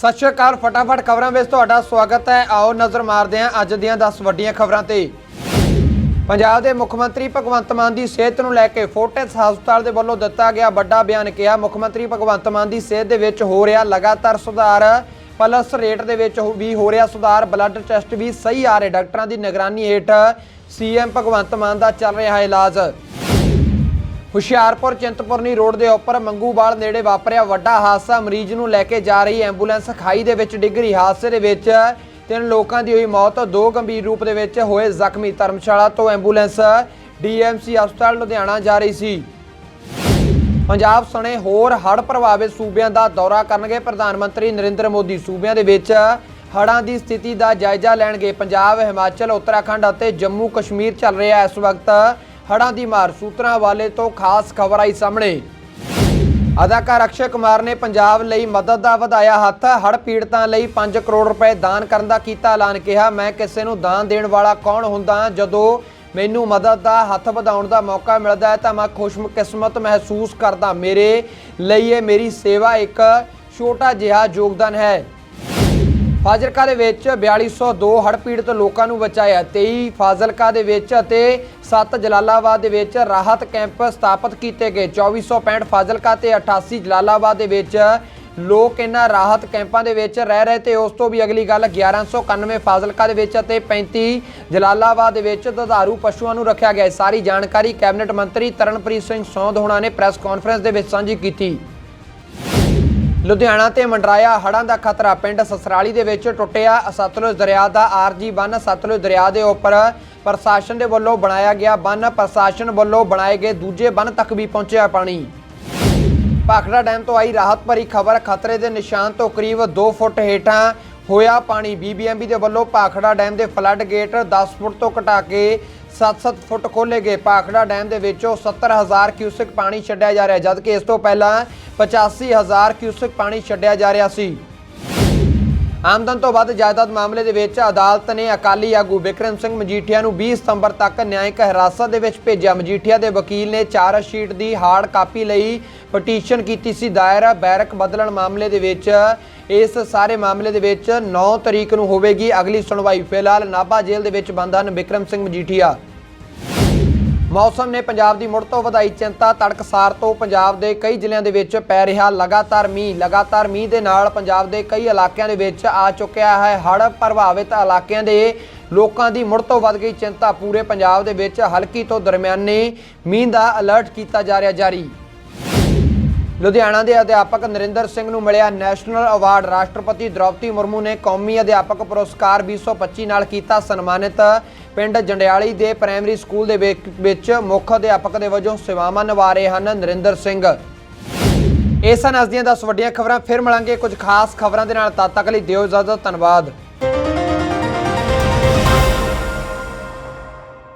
ਸਤਿ ਸ਼੍ਰੀ ਅਕਾਲ, ਫਟਾਫਟ ਖਬਰਾਂ ਵਿੱਚ ਤੁਹਾਡਾ ਸਵਾਗਤ ਹੈ। ਆਓ ਨਜ਼ਰ ਮਾਰਦੇ ਹਾਂ ਅੱਜ ਦੀਆਂ 10 ਵੱਡੀਆਂ ਖਬਰਾਂ ਤੇ। ਪੰਜਾਬ ਦੇ ਮੁੱਖ ਮੰਤਰੀ ਭਗਵੰਤ ਮਾਨ ਦੀ ਸਿਹਤ ਨੂੰ ਲੈ ਕੇ ਫੋਰਟਿਸ ਹਸਪਤਾਲ ਦੇ ਵੱਲੋਂ ਦਿੱਤਾ ਗਿਆ ਵੱਡਾ ਬਿਆਨ ਕਿਹਾ, ਮੁੱਖ ਮੰਤਰੀ ਭਗਵੰਤ ਮਾਨ ਦੀ ਸਿਹਤ ਦੇ ਵਿੱਚ ਹੋ ਰਿਹਾ ਲਗਾਤਾਰ ਸੁਧਾਰ, ਪਲਸ ਰੇਟ ਦੇ ਵਿੱਚ ਵੀ ਹੋ ਰਿਹਾ ਸੁਧਾਰ, ਬਲੱਡ ਟੈਸਟ ਵੀ ਸਹੀ ਆ ਰਹੇ, ਡਾਕਟਰਾਂ ਦੀ ਨਿਗਰਾਨੀ ਹੇਠ ਸੀਐਮ ਭਗਵੰਤ ਮਾਨ ਦਾ ਚੱਲ ਰਿਹਾ ਇਲਾਜ। ਹੁਸ਼ਿਆਰਪੁਰ ਚਿੰਤਪੁਰਨੀ ਰੋਡ ਦੇ ਉੱਪਰ ਮੰਗੂਵਾਲ ਨੇੜੇ ਵਾਪਰਿਆ ਵੱਡਾ ਹਾਦਸਾ। ਮਰੀਜ਼ ਨੂੰ ਲੈ ਕੇ ਜਾ ਰਹੀ ਐਂਬੂਲੈਂਸ ਖਾਈ ਦੇ ਵਿੱਚ ਡਿੱਗ ਰਹੀ। ਹਾਦਸੇ ਦੇ ਵਿੱਚ ਤਿੰਨ ਲੋਕਾਂ ਦੀ ਹੋਈ ਮੌਤ, ਦੋ ਗੰਭੀਰ ਰੂਪ ਦੇ ਵਿੱਚ ਹੋਏ ਜ਼ਖਮੀ। ਧਰਮਸ਼ਾਲਾ ਤੋਂ ਐਂਬੂਲੈਂਸ ਡੀਐਮਸੀ ਹਸਪਤਾਲ ਲੁਧਿਆਣਾ ਜਾ ਰਹੀ ਸੀ। ਪੰਜਾਬ ਸਣੇ ਹੋਰ ਹੜ੍ਹ ਪ੍ਰਭਾਵਿਤ ਸੂਬਿਆਂ ਦਾ ਦੌਰਾ ਕਰਨਗੇ ਪ੍ਰਧਾਨ ਮੰਤਰੀ ਨਰਿੰਦਰ ਮੋਦੀ। ਸੂਬਿਆਂ ਦੇ ਵਿੱਚ ਹੜ੍ਹਾਂ ਦੀ ਸਥਿਤੀ ਦਾ ਜਾਇਜ਼ਾ ਲੈਣਗੇ ਪੰਜਾਬ, ਹਿਮਾਚਲ, ਉੱਤਰਾਖੰਡ ਅਤੇ ਜੰਮੂ ਕਸ਼ਮੀਰ ਚੱਲ ਰਿਹਾ। ਇਸ ਵਕਤ ਹੜ੍ਹਾਂ ਦੀ ਮਾਰ ਸੂਤਰਾਂ ਵਾਲੇ ਤੋਂ ਖਾਸ ਖਬਰ ਆਈ ਸਾਹਮਣੇ। ਅਦਾਕਾਰ ਅਕਸ਼ੇ ਕੁਮਾਰ ਨੇ ਪੰਜਾਬ ਲਈ ਮਦਦ ਦਾ ਵਧਾਇਆ ਹੱਥ। ਹੜ੍ਹ ਪੀੜਤਾਂ ਲਈ 5 ਕਰੋੜ ਰੁਪਏ ਦਾਨ ਕਰਨ ਦਾ ਕੀਤਾ ਐਲਾਨ, ਕਿਹਾ, ਮੈਂ ਕਿਸੇ ਨੂੰ ਦਾਨ ਦੇਣ ਵਾਲਾ ਕੌਣ ਹੁੰਦਾ? ਜਦੋਂ ਮੈਨੂੰ ਮਦਦ ਦਾ ਹੱਥ ਵਧਾਉਣ ਦਾ ਮੌਕਾ ਮਿਲਦਾ ਹੈ, ਤਾਂ ਮੈਂ ਖੁਸ਼ਕਿਸਮਤ ਮਹਿਸੂਸ ਕਰਦਾ। ਮੇਰੇ ਲਈ ਇਹ ਮੇਰੀ ਸੇਵਾ ਇੱਕ ਛੋਟਾ ਜਿਹਾ ਯੋਗਦਾਨ ਹੈ। ਫਾਜ਼ਿਲਕਾ ਦੇ ਵਿੱਚ 4202 ਹੜ੍ਹ ਪੀੜਤ ਲੋਕਾਂ ਨੂੰ ਬਚਾਇਆ 23 ਫਾਜ਼ਿਲਕਾ ਦੇ ਵਿੱਚ ਅਤੇ 7 ਜਲਾਲਾਬਾਦ ਦੇ ਵਿੱਚ ਰਾਹਤ ਕੈਂਪ ਸਥਾਪਿਤ ਕੀਤੇ ਗਏ। 2465 ਫਾਜ਼ਿਲਕਾ ਤੇ 88 ਜਲਾਲਾਬਾਦ ਦੇ ਵਿੱਚ ਲੋਕ ਇਹਨਾਂ ਰਾਹਤ ਕੈਂਪਾਂ ਦੇ ਵਿੱਚ ਰਹਿ ਰਹੇ ਤੇ ਉਸ ਤੋਂ ਵੀ ਅਗਲੀ ਗੱਲ 1191 ਫਾਜ਼ਿਲਕਾ ਦੇ ਵਿੱਚ ਅਤੇ 35 ਜਲਾਲਾਬਾਦ ਦੇ ਵਿੱਚ ਦੁਧਾਰੂ ਪਸ਼ੂਆਂ ਨੂੰ ਰੱਖਿਆ ਗਿਆ। ਸਾਰੀ ਜਾਣਕਾਰੀ ਕੈਬਨਿਟ ਮੰਤਰੀ ਤਰਨਪ੍ਰੀਤ ਸਿੰਘ ਸੌਂਦ ਹੋਣਾ ਨੇ ਪ੍ਰੈਸ ਕਾਨਫਰੰਸ ਦੇ ਵਿੱਚ ਸਾਂਝੀ ਕੀਤੀ। ਲੁਧਿਆਣਾ ਤੇ ਮੰਡਰਾਇਆ ਹੜ੍ਹਾਂ ਦਾ ਖਤਰਾ ਪਿੰਡ ਸਸਰਾਲੀ ਦੇ ਵਿੱਚ ਟੁੱਟਿਆ। ਸਤਲੁਜ ਦਰਿਆ ਦਾ ਆਰਜੀ ਬੰਨ ਸਤਲੁਜ ਦਰਿਆ ਦੇ ਉੱਪਰ ਪ੍ਰਸ਼ਾਸਨ ਦੇ ਵੱਲੋਂ ਬਣਾਇਆ ਗਿਆ ਬੰਨ। ਪ੍ਰਸ਼ਾਸਨ ਵੱਲੋਂ ਬਣਾਏ ਗਏ ਦੂਜੇ ਬੰਨ ਤੱਕ ਵੀ ਪਹੁੰਚਿਆ ਪਾਣੀ। ਭਾਖੜਾ ਡੈਮ ਤੋਂ ਆਈ ਰਾਹਤ ਭਰੀ ਖਬਰ, ਖਤਰੇ ਦੇ ਨਿਸ਼ਾਨ ਤੋਂ ਕਰੀਬ 2 ਫੁੱਟ ਹੇਠਾਂ ਹੋਇਆ ਪਾਣੀ। ਬੀਬੀਐਮਬੀ ਦੇ ਵੱਲੋਂ ਭਾਖੜਾ ਡੈਮ ਦੇ ਫਲੱਡ ਗੇਟ 10 ਫੁੱਟ ਤੋਂ ਘਟਾ ਕੇ 7-7 ਫੁੱਟ ਖੋਲੇ ਗਏ। ਭਾਖੜਾ ਡੈਮ ਦੇ ਵਿੱਚੋਂ 70000 ਕਿਊਸੈਕ ਪਾਣੀ ਛੱਡਿਆ ਜਾ ਰਿਹਾ, ਜਦਕਿ ਇਸ ਤੋਂ ਪਹਿਲਾਂ 85000 ਕਿਊਸੈਕ ਪਾਣੀ ਛੱਡਿਆ ਜਾ ਰਿਹਾ ਸੀ। ਆਮਦਨ ਤੋਂ ਵੱਧ ਜਾਇਦਾਦ ਮਾਮਲੇ ਦੇ ਵਿੱਚ ਅਦਾਲਤ ਨੇ ਅਕਾਲੀ ਆਗੂ ਵਿਕਰਮ ਸਿੰਘ ਮਜੀਠੀਆ ਨੂੰ 20 ਸਤੰਬਰ ਤੱਕ ਨਿਆਂਇਕ ਹਿਰਾਸਤ ਦੇ ਵਿੱਚ ਭੇਜਿਆ। ਮਜੀਠੀਆ ਦੇ ਵਕੀਲ ਨੇ ਚਾਰ ਸ਼ੀਟ ਦੀ ਹਾਰਡ ਕਾਪੀ ਲਈ ਪਟੀਸ਼ਨ ਕੀਤੀ ਸੀ। ਦਾਇਰ ਬੈਰਕ ਬਦਲਣ ਮਾਮਲੇ ਦੇ ਵਿੱਚ ਇਸ ਸਾਰੇ ਮਾਮਲੇ ਦੇ ਵਿੱਚ 9 ਤਰੀਕ ਨੂੰ ਹੋਵੇਗੀ ਅਗਲੀ ਸੁਣਵਾਈ। ਫਿਲਹਾਲ ਨਾਭਾ ਜੇਲ੍ਹ ਦੇ ਵਿੱਚ ਬੰਦ ਹਨ ਵਿਕਰਮ ਸਿੰਘ ਮਜੀਠੀਆ। ਮੌਸਮ ਨੇ ਪੰਜਾਬ ਦੀ ਮੁੜ ਤੋਂ ਵਧਾਈ ਚਿੰਤਾ ਤੜਕਸਾਰ ਤੋਂ ਪੰਜਾਬ ਦੇ ਕਈ ਜ਼ਿਲ੍ਹਿਆਂ ਦੇ ਵਿੱਚ ਪੈ ਰਿਹਾ ਲਗਾਤਾਰ ਮੀਂਹ। ਲਗਾਤਾਰ ਮੀਂਹ ਦੇ ਨਾਲ ਪੰਜਾਬ ਦੇ ਕਈ ਇਲਾਕਿਆਂ ਦੇ ਵਿੱਚ ਆ ਚੁੱਕਿਆ ਹੈ ਹੜ੍ਹ, ਪ੍ਰਭਾਵਿਤ ਇਲਾਕਿਆਂ ਦੇ ਲੋਕਾਂ ਦੀ ਮੁੜ ਤੋਂ ਵੱਧ ਗਈ ਚਿੰਤਾ। ਪੂਰੇ ਪੰਜਾਬ ਦੇ ਵਿੱਚ ਹਲਕੀ ਤੋਂ ਦਰਮਿਆਨੀ ਮੀਂਹ ਦਾ ਅਲਰਟ ਕੀਤਾ ਜਾ ਰਿਹਾ ਜਾਰੀ। ਲੁਧਿਆਣਾ ਦੇ ਅਧਿਆਪਕ ਨਰਿੰਦਰ ਸਿੰਘ ਨੂੰ ਮਿਲਿਆ ਨੈਸ਼ਨਲ ਅਵਾਰਡ। ਰਾਸ਼ਟਰਪਤੀ ਦ੍ਰੋਪਦੀ ਮੁਰਮੂ ਨੇ ਕੌਮੀ ਅਧਿਆਪਕ ਪੁਰਸਕਾਰ 2025 ਨਾਲ ਕੀਤਾ ਸਨਮਾਨਿਤ। ਪਿੰਡ ਜੰਡਿਆਲੀ ਦੇ ਪ੍ਰਾਇਮਰੀ ਸਕੂਲ ਦੇ ਵਿਕ- ਵਿੱਚ ਮੁੱਖ ਅਧਿਆਪਕ ਦੇ ਵਜੋਂ ਸੇਵਾਵਾਂ ਨਿਭਾ ਰਹੇ ਹਨ ਨਰਿੰਦਰ ਸਿੰਘ। ਇਹ ਸਨ ਅੱਜ ਦੀਆਂ 10 ਵੱਡੀਆਂ ਖਬਰਾਂ। ਫਿਰ ਮਿਲਾਂਗੇ ਕੁਝ ਖਾਸ ਖਬਰਾਂ ਦੇ ਨਾਲ। ਤਦ ਤੱਕ ਲਈ ਦਿਓ ਇਜਾਜ਼ਤ। ਧੰਨਵਾਦ।